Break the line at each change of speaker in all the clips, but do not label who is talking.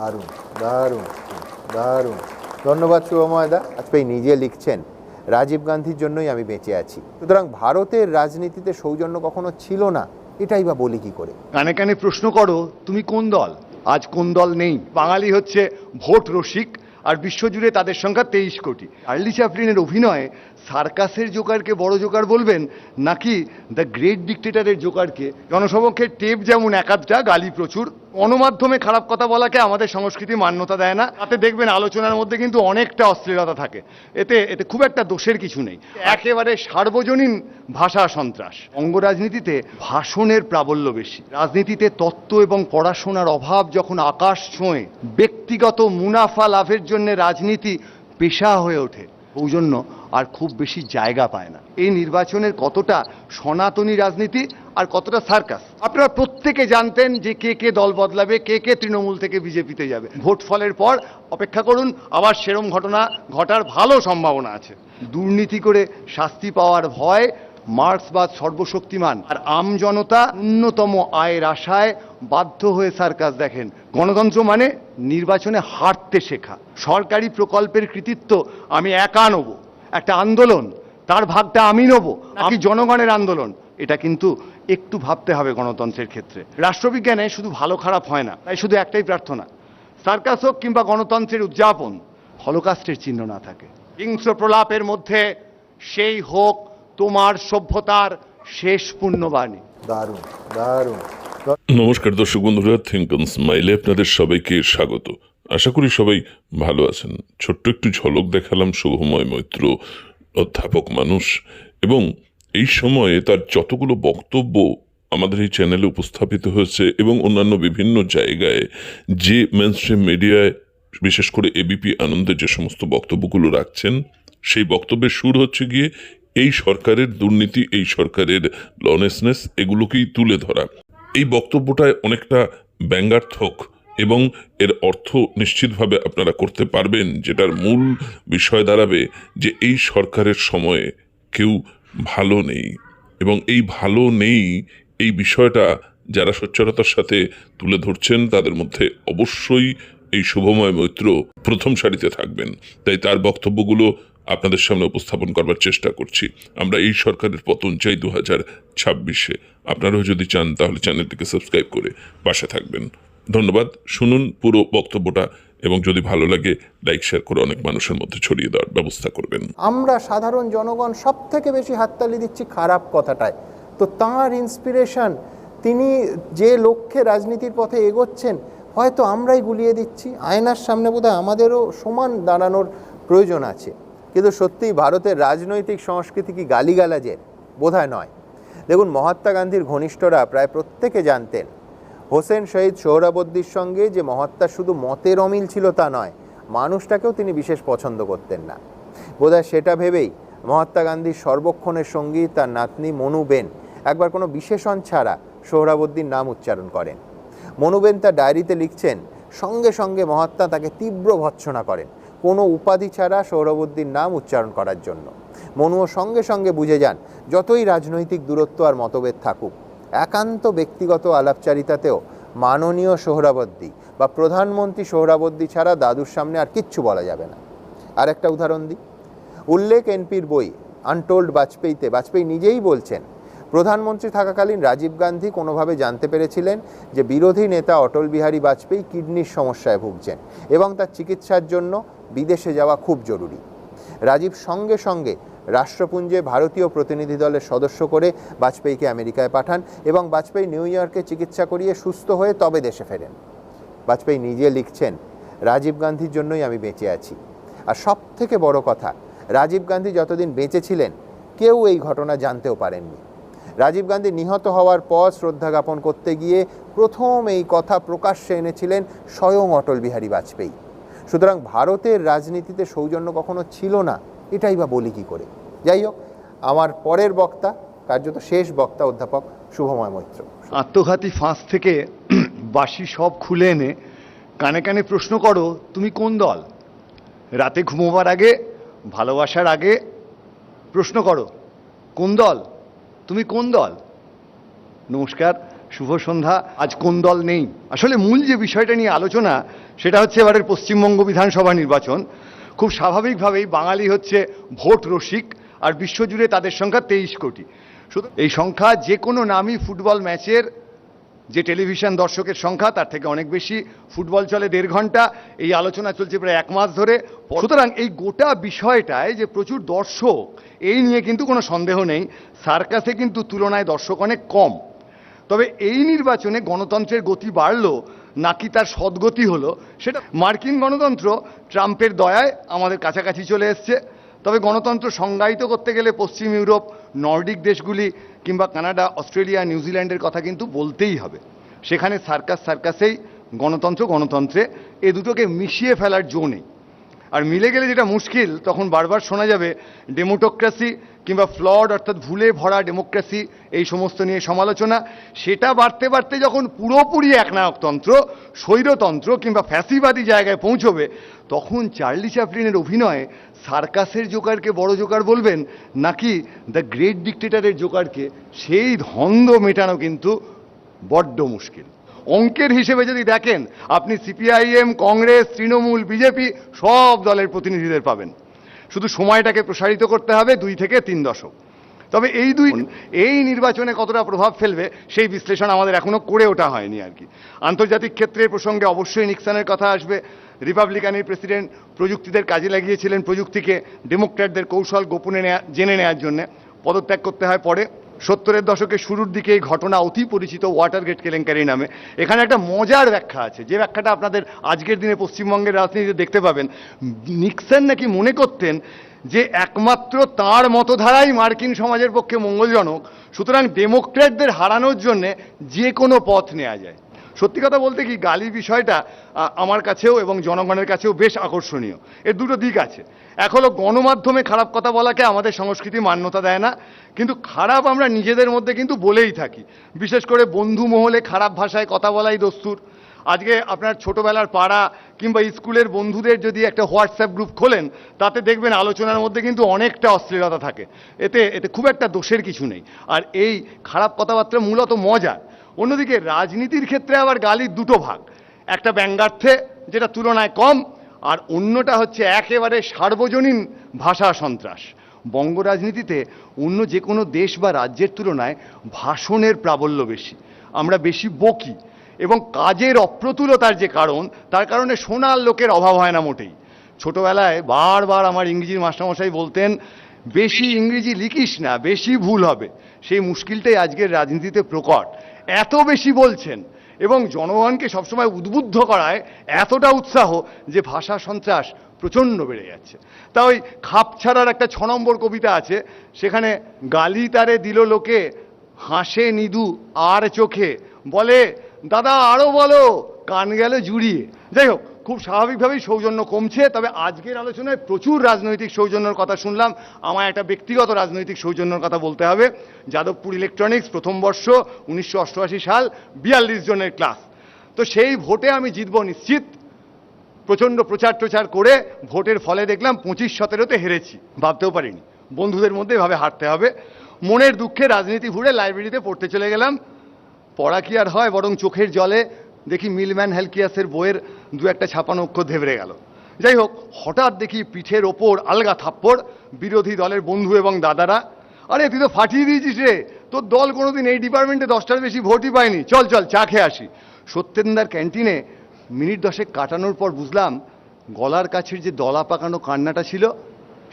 দারুণ দারুণ দারুণ। ধন্যবাদ শুভময় দা আজকে এই নিজে লিখছেন। রাজীব গান্ধীর জন্যই আমি বেঁচে আছি। সুতরাং ভারতের রাজনীতিতে সৌজন্য কখনো ছিল না, এটাই বা বলি কি করে?
কানে কানে প্রশ্ন করো, তুমি কোন দল? আজ কোন দল নেই? বাঙালি হচ্ছে ভোট রসিক, আর বিশ্বজুড়ে তাদের সংখ্যা তেইশ কোটি। আর্লি চ্যাপলিনের অভিনয়ে সার্কাসের জোকারকে বড় জোকার বলবেন, নাকি দ্য গ্রেট ডিক্টেটারের জোকারকে? জনসমক্ষে টেপ যেমন একাধটা, গালি প্রচুর গণমাধ্যমে খারাপ কথা বলাকে আমাদের সংস্কৃতি মান্যতা দেয় না। তাতে দেখবেন আলোচনার মধ্যে কিন্তু অনেকটা অশ্লীলতা থাকে। এতে এতে খুব একটা দোষের কিছু নেই। একেবারে সার্বজনীন ভাষা সন্ত্রাস। অঙ্গরাজনীতিতে ভাষণের প্রাবল্য বেশি। রাজনীতিতে তত্ত্ব এবং পড়াশোনার অভাব যখন আকাশ ছোঁয়ে, ব্যক্তিগত মুনাফা লাভের জন্য রাজনীতি পেশা হয়ে ওঠে। সৌজন্য আর খুব বেশি জায়গা পায় না। এই নির্বাচনের কতটা সনাতনী রাজনীতি আর কতটা সার্কাস, আপনারা প্রত্যেকে জানতেন যে কে কে দল বদলাবে, কে কে তৃণমূল থেকে বিজেপিতে যাবে। ভোট ফলের পর অপেক্ষা করুন, আবার সেরম ঘটনা ঘটার ভালো সম্ভাবনা আছে। দুর্নীতি করে শাস্তি পাওয়ার ভয় মার্ক্সবাদ সর্বশক্তিমান। আর আম জনতা ন্যূনতম আয়ের আশায় বাধ্য হয়ে সার্কাস দেখেন। গণতন্ত্র মানে নির্বাচনে হারতে শেখা। সরকারি প্রকল্পের কৃতিত্ব আমি একা নেব। একটা আন্দোলন, তার ভাগটা আমি নেব। আমি জনগণের আন্দোলন। এটা কিন্তু একটু ভাবতে হবে গণতন্ত্রের ক্ষেত্রে। রাষ্ট্রবিজ্ঞানে শুধু ভালো খারাপ হয় না, তাই শুধু একটাই প্রার্থনা। সার্কাস হোক কিংবা গণতন্ত্রের উদযাপন, হলোকাস্টের চিহ্ন না থাকে। হিংস্র প্রলাপের মধ্যে সেই হোক তোমার সভ্যতার শেষ পুণ্যবাণী।
দারুণ দারুণ।
নমস্কার দর্শক বন্ধুরা থিঙ্ক অন স্মাইলে আপনাদের সবাইকে স্বাগত। আশা করি সবাই ভালো আছেন। ছোট্ট একটু ঝলক দেখালাম শুভময় মৈত্র অধ্যাপক মানুষ এবং এই সময়ে তার যতগুলো বক্তব্য আমাদের এই চ্যানেলে উপস্থাপিত হয়েছে এবং অন্যান্য বিভিন্ন জায়গায় যে মেনস্ট্রিম মিডিয়ায় বিশেষ করে এবিপি আনন্দের যে সমস্ত বক্তব্যগুলো রাখছেন সেই বক্তব্যের সুর হচ্ছে গিয়ে এই সরকারের দুর্নীতি, এই সরকারের লনেসনেস এগুলোকেই তুলে ধরা। এই বক্তব্যটায় অনেকটা ব্যঙ্গার্থক এবং এর অর্থ নিশ্চিতভাবে আপনারা করতে পারবেন, যেটার মূল বিষয় দাঁড়াবে যে এই সরকারের সময়ে কেউ ভালো নেই এবং এই ভালো নেই, এই বিষয়টা যারা সোচ্চারতার সাথে তুলে ধরছেন তাদের মধ্যে অবশ্যই এই শুভময় মৈত্র প্রথম সারিতে থাকবেন। তাই তার বক্তব্যগুলো আপনাদের সামনে উপস্থাপন করবার চেষ্টা করছি। আমরা এই সরকারের পতন চাই দু হাজার ছাব্বিশে। আপনারাও যদি চান, তাহলে চ্যানেলটিকে সাবস্ক্রাইব করে পাশে থাকবেন। ধন্যবাদ। শুনুন পুরো বক্তব্যটা এবং যদি ভালো লাগে, লাইক, শেয়ার করে অনেক মানুষের মধ্যে ছড়িয়ে দেওয়ার ব্যবস্থা করবেন।
আমরা সাধারণ জনগণ সব থেকে বেশি হাততালি দিচ্ছি খারাপ কথাটায়। তো তাঁর ইন্সপিরেশন তিনি যে লক্ষ্যে রাজনীতির পথে এগোচ্ছেন, হয়তো আমরাই গুলিয়ে দিচ্ছি। আয়নার সামনে বোধহয় আমাদেরও সমান দাঁড়ানোর প্রয়োজন আছে। কিন্তু সত্যিই ভারতের রাজনৈতিক সংস্কৃতি কি গালিগালাজের? বোধহয় নয়। দেখুন, মহাত্মা গান্ধীর ঘনিষ্ঠরা প্রায় প্রত্যেকে জানতেন, হোসেন শহীদ সোহরাবর্দির সঙ্গে যে মহাত্মার শুধু মতের অমিল ছিল তা নয়, মানুষটাকেও তিনি বিশেষ পছন্দ করতেন না। বোধহয় সেটা ভেবেই মহাত্মা গান্ধীর সর্বক্ষণের সঙ্গী তার নাতনি মনুবেন একবার কোনো বিশেষণ ছাড়া সোহরাবর্দির নাম উচ্চারণ করেন। মনুবেন তার ডায়েরিতে লিখছেন, সঙ্গে সঙ্গে মহাত্মা তাকে তীব্র ভৎসনা করেন। কোনো উপাধি ছাড়া সৌরবুদ্দিন নাম উচ্চারণ করার জন্য। মনুও সঙ্গে সঙ্গে বুঝে যান, যতই রাজনৈতিক দূরত্ব আর মতভেদ থাকুক, একান্ত ব্যক্তিগত আলাপচারিতাতেও মাননীয় সোহরাবর্দী বা প্রধানমন্ত্রী সোহরাবর্দী ছাড়া দাদুর সামনে আর কিচ্ছু বলা যাবে না। আর একটা উদাহরণ দিই। উল্লেখ এনপির বই আনটোল্ড বাজপেয়ীতে, বাজপেয়ী নিজেই বলছেন প্রধানমন্ত্রী থাকাকালীন রাজীব গান্ধী কোনোভাবে জানতে পেরেছিলেন যে বিরোধী নেতা অটল বিহারী বাজপেয়ী কিডনির সমস্যায় ভুগছেন এবং তার চিকিৎসার জন্য বিদেশে যাওয়া খুব জরুরি। রাজীব সঙ্গে সঙ্গে রাষ্ট্রপুঞ্জে ভারতীয় প্রতিনিধি দলের সদস্য করে বাজপেয়ীকে আমেরিকায় পাঠান এবং বাজপেয়ী নিউ ইয়র্কে চিকিৎসা করিয়ে সুস্থ হয়ে তবে দেশে ফেরেন। বাজপেয়ী নিজে লিখছেন, রাজীব গান্ধীর জন্যই আমি বেঁচে আছি। আর সব থেকে বড় কথা, রাজীব গান্ধী যতদিন বেঁচে ছিলেন, কেউ এই ঘটনা জানতেও পারেননি। রাজীব গান্ধী নিহত হওয়ার পর শ্রদ্ধা জ্ঞাপন করতে গিয়ে প্রথম এই কথা প্রকাশ্যে এনেছিলেন স্বয়ং অটল বিহারী বাজপেয়ী। সুতরাং ভারতের রাজনীতিতে সৌজন্য কখনো ছিল না, এটাই বা বলি কী করে। যাই হোক, আমার পরের বক্তা, কার্যত শেষ বক্তা অধ্যাপক শুভময় মৈত্র।
আত্মঘাতী ফাঁস থেকে বাসি সব খুলে এনে কানে কানে প্রশ্ন করো, তুমি কোন দল? রাতে ঘুমোবার আগে, ভালোবাসার আগে প্রশ্ন করো, কোন দল? তুমি কোন দল? নমস্কার, শুভ সন্ধ্যা, আজ কোন দল নেই? আসলে মূল যে বিষয়টা নিয়ে আলোচনা, সেটা হচ্ছে এবারের পশ্চিমবঙ্গ বিধানসভা নির্বাচন। খুব স্বাভাবিকভাবেই বাঙালি হচ্ছে ভোট রসিক, আর বিশ্বজুড়ে তাদের সংখ্যা তেইশ কোটি। শুধু এই সংখ্যা, যে কোনো নামই ফুটবল ম্যাচের যে টেলিভিশন দর্শকের সংখ্যা, তার থেকে অনেক বেশি। ফুটবল চলে দেড় ঘণ্টা। এই আলোচনা চলছে প্রায় এক মাস ধরে। সুতরাং এই গোটা বিষয়টায় যে প্রচুর দর্শক, এই নিয়ে কিন্তু কোনো সন্দেহ নেই। সার্কাসে কিন্তু তুলনায় দর্শক অনেক কম। তবে এই নির্বাচনে গণতন্ত্রের গতি বাড়লো, নাকি তার সদ্গতি হলো, সেটা মার্কিন গণতন্ত্র ট্রাম্পের দয়ায় আমাদের কাছাকাছি চলে এসছে। তবে গণতন্ত্র সংজ্ঞায়িত করতে গেলে পশ্চিম ইউরোপ, নর্ডিক দেশগুলি কিংবা কানাডা, অস্ট্রেলিয়া, নিউজিল্যান্ডের কথা কিন্তু বলতেই হবে। সেখানে সার্কাস সার্কাসেই গণতন্ত্র গণতন্ত্রে এ দুটোকে মিশিয়ে ফেলার জো নেই। আর মিলে গেলে যেটা মুশকিল, তখন বারবার শোনা যাবে ডেমোটোক্রেসি কিংবা ফ্লড অর্থাৎ ভুলে ভরা ডেমোক্রেসি, এই সমস্ত নিয়ে সমালোচনা, সেটা বাড়তে বাড়তে যখন পুরোপুরি একনায়কতন্ত্র, স্বৈরতন্ত্র কিংবা ফ্যাসিবাদী জায়গায় পৌঁছবে, তখন চার্লি চ্যাপলিনের অভিনয়ে সার্কাসের জোকারকে বড় জোকার বলবেন, নাকি দ্য গ্রেট ডিক্টেটারের জোকারকে, সেই ধন্দ মেটানো কিন্তু বড্ড মুশকিল। অঙ্কের হিসেবে যদি দেখেন, আপনি সিপিআইএম, কংগ্রেস, তৃণমূল, বিজেপি সব দলের প্রতিনিধিদের পাবেন। শুধু সময়টাকে প্রসারিত করতে হবে দুই থেকে তিন দশক। তবে এই দুই এই নির্বাচনে কতটা প্রভাব ফেলবে সেই বিশ্লেষণ আমাদের এখনও করে ওঠা হয়নি আর কি। আন্তর্জাতিক ক্ষেত্রে প্রসঙ্গে অবশ্যই নিক্সানের কথা আসবে। রিপাবলিকানের প্রেসিডেন্ট প্রযুক্তিদের কাজে লাগিয়েছিলেন প্রযুক্তিকে, ডেমোক্র্যাটদের কৌশল গোপনে নেয়া, জেনে নেওয়ার জন্য। পদত্যাগ করতে হয় পরে। সত্তরের দশকের শুরুর দিকে এই ঘটনা অতি পরিচিত ওয়াটার গেট কেলেঙ্কারি নামে। এখানে একটা মজার ব্যাখ্যা আছে, যে ব্যাখ্যাটা আপনাদের আজকের দিনে পশ্চিমবঙ্গের রাজনীতিতে দেখতে পাবেন। নিক্সন নাকি মনে করতেন যে একমাত্র তার মতধারাই মার্কিন সমাজের পক্ষে মঙ্গলজনক, সুতরাং ডেমোক্র্যাটদের হারানোর জন্যে যে কোনো পথ নেওয়া যায়। সত্যি কথা বলতে কি গালি বিষয়টা আমার কাছেও এবং জনগণের কাছেও বেশ আকর্ষণীয়। এর দুটো দিক আছে। এক হলো গণমাধ্যমে খারাপ কথা বলাকে আমাদের সংস্কৃতি মান্যতা দেয় না, কিন্তু খারাপ আমরা নিজেদের মধ্যে কিন্তু বলেই থাকি। বিশেষ করে বন্ধু মহলে খারাপ ভাষায় কথা বলাই দস্তুর। আজকে আপনার ছোটবেলার পাড়া কিংবা স্কুলের বন্ধুদের যদি একটা হোয়াটসঅ্যাপ গ্রুপ খোলেন, তাতে দেখবেন আলোচনার মধ্যে কিন্তু অনেকটা অশ্লীলতা থাকে। এতে এতে খুব একটা দোষের কিছু নেই। আর এই খারাপ কথাবার্তা মূলত মজা অন্যদিকে রাজনীতির ক্ষেত্রে আবার গালির দুটো ভাগ। একটা ব্যঙ্গার্থে, যেটা তুলনায় কম, আর অন্যটা হচ্ছে একেবারে সার্বজনীন ভাষা সন্ত্রাস। বঙ্গ রাজনীতিতে অন্য যে কোনো দেশ বা রাজ্যের তুলনায় ভাষণের প্রাবল্য বেশি। আমরা বেশি বকি, এবং কাজের অপ্রতুলতার যে কারণ, তার কারণে শোনার লোকের অভাব হয় না মোটেই। ছোটবেলায় বারবার আমার ইংরেজির মাস্টারমশাই বলতেন, বেশি ইংরেজি লিখিস না, বেশি ভুল হবে। সেই মুশকিলটাই আজকের রাজনীতিতে প্রকট। এত বেশি বলছেন। এবং জনগণকে সবসময় উদ্বুদ্ধ করায় এতটা উৎসাহ যে ভাষা সন্ত্রাস প্রচণ্ড বেড়ে যাচ্ছে। তা ওই খাপ ছাড়ার একটা ছ নম্বর কবিতা আছে, সেখানে গালি তারে দিল লোকে, হাসে নিদু আর চোখে। বলে, দাদা আরও বলো, কান গেল জুড়িয়ে। যাই হোক খুব স্বাভাবিকভাবেই সৌজন্য কমছে, তবে আজকের আলোচনায় প্রচুর রাজনৈতিক সৌজন্যর কথা শুনলাম। আমার একটা ব্যক্তিগত রাজনৈতিক সৌজন্যর কথা বলতে হবে। যাদবপুর ইলেকট্রনিক্স প্রথম বর্ষ, উনিশশো অষ্টআশি সাল, বিয়াল্লিশ জনের ক্লাস। তো সেই ভোটে আমি জিতব নিশ্চিত। প্রচণ্ড প্রচার টচার করে ভোটের ফলে দেখলাম পঁচিশ সতেরোতে হেরেছি। ভাবতেও পারিনি। বন্ধুদের মধ্যে এভাবে হারতে হবে। মনের দুঃখে রাজনীতি ভুলে লাইব্রেরিতে পড়তে চলে গেলাম। পড়া কি আর হয়, বরং চোখের জলে। দেখি মিলম্যান হেলকিয়াসের বইয়ের দু একটা ছাপানো অক্ষর ধেবড়ে গেল। যাই হোক, হঠাৎ দেখি পিঠের ওপর আলগা থাপ্পড়, বিরোধী দলের বন্ধু এবং দাদারা, আরে তুই তো ফাটিয়ে দিয়েছিস রে, তোর দল কোনোদিন এই ডিপার্টমেন্টে দশটার বেশি ভোটই পায়নি। চল চল, চা খেয়ে আসি। সত্যেন্দার ক্যান্টিনে মিনিট দশেক কাটানোর পর বুঝলাম, গলার কাছের যে দলা পাকানো কান্নাটা ছিল,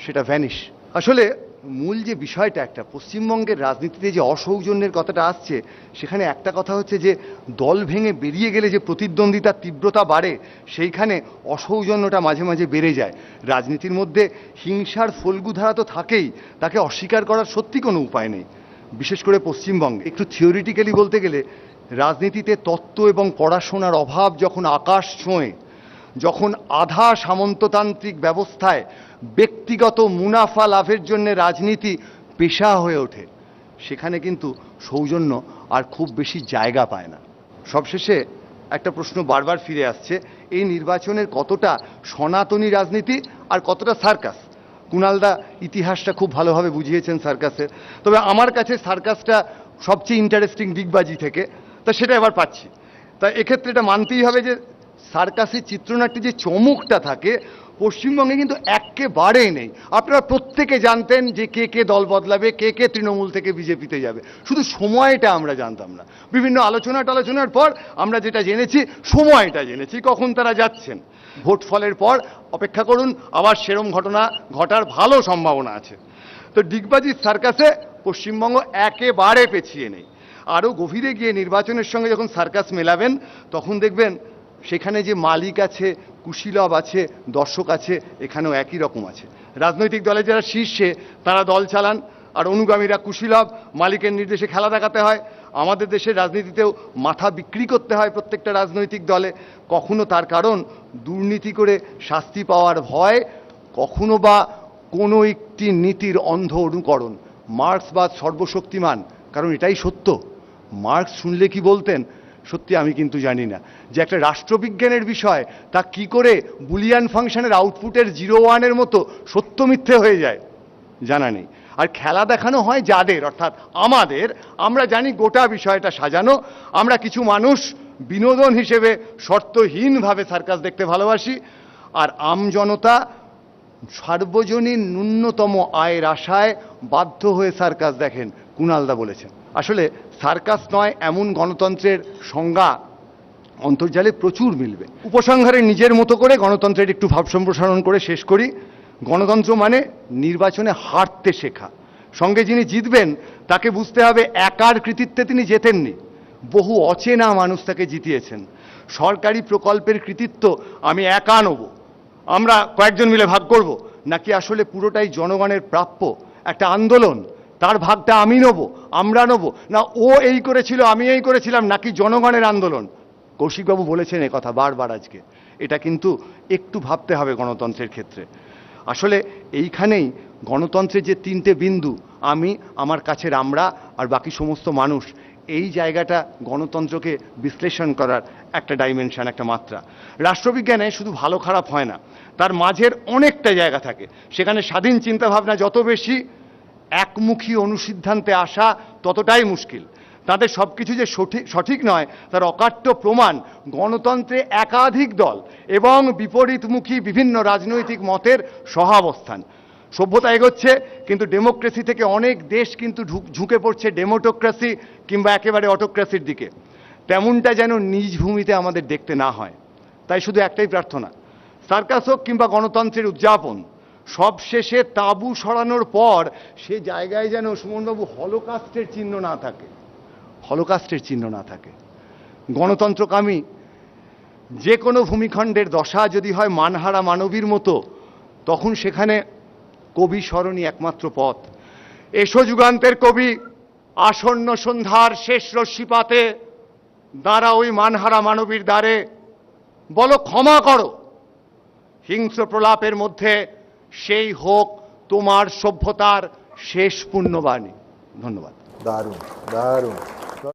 সেটা ভ্যানিশ আসলে মূল যে বিষয়টা, একটা পশ্চিমবঙ্গের রাজনীতিতে যে অসৌজন্যের কথাটা আসছে, সেখানে একটা কথা হচ্ছে যে, দল ভেঙে বেরিয়ে গেলে যে প্রতিদ্বন্দ্বিতার তীব্রতা বাড়ে, সেইখানে অসৌজন্যটা মাঝে মাঝে বেড়ে যায়। রাজনীতির মধ্যে হিংসার ফল্গুধারা তো থাকেই, তাকে অস্বীকার করার সত্যি কোনো উপায় নেই। বিশেষ করে পশ্চিমবঙ্গে। একটু থিওরিটিক্যালি বলতে গেলে, রাজনীতিতে তত্ত্ব এবং পড়াশোনার অভাব যখন আকাশ ছোঁয়, যখন আধা সামন্ততান্ত্রিক ব্যবস্থায় ব্যক্তিগত মুনাফা লাভের জন্য রাজনীতি পেশা হয়ে ওঠে। সেখানে কিন্তু সৌজন্য আর খুব বেশি জায়গা পায় না। সবশেষে একটা প্রশ্ন বারবার ফিরে আসছে, এই নির্বাচনের কতটা সনাতনী রাজনীতি আর কতটা সার্কাস? কুণালদা ইতিহাসটা খুব ভালোভাবে বুঝিয়েছেন সার্কাসের তবে আমার কাছে সার্কাসটা সবচেয়ে ইন্টারেস্টিং দিগবাজি থেকে, তা সেটা এবার পাচ্ছি। তা এক্ষেত্রে এটা মানতেই হবে যে সার্কাসের চিত্রনাট্যে যে চমকটা থাকে পশ্চিমবঙ্গে কিন্তু একেবারেই নেই। আপনারা প্রত্যেকে জানতেন যে কে কে দল বদলাবে, কে কে তৃণমূল থেকে বিজেপিতে যাবে। শুধু সময়টা আমরা জানতাম না। বিভিন্ন আলোচনা টালোচনার পর আমরা যেটা জেনেছি, সময়টা জেনেছি, কখন তারা যাচ্ছেন। ভোট ফলের পর, অপেক্ষা করুন, আবার সেরম ঘটনা ঘটার ভালো সম্ভাবনা আছে। তো ডিগবাজির সার্কাসে পশ্চিমবঙ্গ একেবারে পেছিয়ে নেই। আরও গভীরে গিয়ে নির্বাচনের সঙ্গে যখন সার্কাস মেলাবেন, তখন দেখবেন সেখানে যে মালিক আছে কুশীলব আছে, দর্শক আছে, এখানেও একই রকম আছে। রাজনৈতিক দলে যারা শীর্ষে, তারা দল চালান, আর অনুগামীরা কুশীলব মালিকের নির্দেশে খেলা দেখাতে হয়। আমাদের দেশের রাজনীতিতেও মাথা বিক্রি করতে হয় প্রত্যেকটা রাজনৈতিক দলে। কখনো তার কারণ দুর্নীতি করে শাস্তি পাওয়ার ভয়, কখনো বা কোনো একটি নীতির অন্ধ অনুকরণ। মার্ক্সবাদ সর্বশক্তিমান, কারণ এটাই সত্য। মার্ক্স শুনলে কি বলতেন? সত্যি আমি কিন্তু জানি না। যে একটা রাষ্ট্রবিজ্ঞানের বিষয়, তা কি করে বুলিয়ান ফাংশনের আউটপুটের জিরো ওয়ানের মতো সত্য মিথ্যে হয়ে যায়? জানা নেই। আর খেলা দেখানো হয় যাদের, অর্থাৎ আমাদের, আমরা জানি গোটা বিষয়টা সাজানো। আমরা কিছু মানুষ বিনোদন হিসেবে শর্তহীনভাবে সার্কাস দেখতে ভালোবাসি। আর আমজনতা সার্বজনীন ন্যূনতম আয়ের আশায় বাধ্য হয়ে সার্কাস দেখেন, কুণালদা বলেছেন। আসলে সার্কাস নয়, এমন গণতন্ত্রের সংজ্ঞা অন্তর্জালে প্রচুর মিলবে। উপসংহারে নিজের মতো করে গণতন্ত্রের একটু ভাব সম্প্রসারণ করে শেষ করি। গণতন্ত্র মানে নির্বাচনে হারতে শেখা। সঙ্গে যিনি জিতবেন, তাকে বুঝতে হবে একার কৃতিত্বে তিনি জেতেননি। বহু অচেনা মানুষ তাকে জিতিয়েছেন। সরকারি প্রকল্পের কৃতিত্ব আমি একা নেব। আমরা কয়েকজন মিলে ভাগ করব, নাকি আসলে পুরোটাই জনগণের প্রাপ্য? একটা আন্দোলন তার ভাগটা আমি নেব, আমরা নেব। না, ও এই করেছিল, আমি এই করেছিলাম, নাকি জনগণের আন্দোলন? কৌশিকবাবু বলেছেন কথা বারবার আজকে। এটা কিন্তু একটু ভাবতে হবে গণতন্ত্রের ক্ষেত্রে। আসলে এইখানেই গণতন্ত্রের যে তিনটে বিন্দু, আমি, আমার কাছের আমরা আর বাকি সমস্ত মানুষ, এই জায়গাটা গণতন্ত্রকে বিশ্লেষণ করার একটা ডাইমেনশন একটা মাত্রা। রাষ্ট্রবিজ্ঞানে শুধু ভালো খারাপ হয় না, তার মাঝের অনেকটা জায়গা থাকে। সেখানে স্বাধীন চিন্তাভাবনা যত বেশি একমুখী অনুসিদ্ধান্তে আসা ততটাই মুশকিল। তাদের সব কিছু যে সঠিক সঠিক নয়, তার অকাট্য প্রমাণ গণতন্ত্রে একাধিক দল এবং বিপরীতমুখী বিভিন্ন রাজনৈতিক মতের সহাবস্থান। সভ্যতা এগোচ্ছে, কিন্তু ডেমোক্রেসি থেকে অনেক দেশ কিন্তু ঝুঁকে পড়ছে ডেমোটোক্রেসি কিংবা একেবারে অটোক্রেসির দিকে। তেমনটা যেন নিজ ভূমিতে আমাদের দেখতে না হয়। তাই শুধু একটাই প্রার্থনা, সার্কাস হোক কিংবা গণতন্ত্রের উদযাপন সব শেষে তাঁবু সরানোর পর সে জায়গায় যেন সুমনবাবু হলোকাস্টের চিহ্ন না থাকে, হলোকাস্টের চিহ্ন না থাকে। গণতন্ত্রকামী, যে কোনো ভূমিখণ্ডের দশা যদি হয় মানহারা মানবীর মতো, তখন সেখানে কবি স্মরণই একমাত্র পথ। এসো যুগান্তের কবি, আসন্ন সন্ধ্যার শেষ রশ্মিপাতে দাঁড়া ওই মানহারা মানবীর দ্বারে। বলো, ক্ষমা করো। হিংস্র প্রলাপের মধ্যে সেই হোক তোমার সভ্যতার শেষ পুণ্যবাণী। ধন্যবাদ।
দারুণ দারুণ।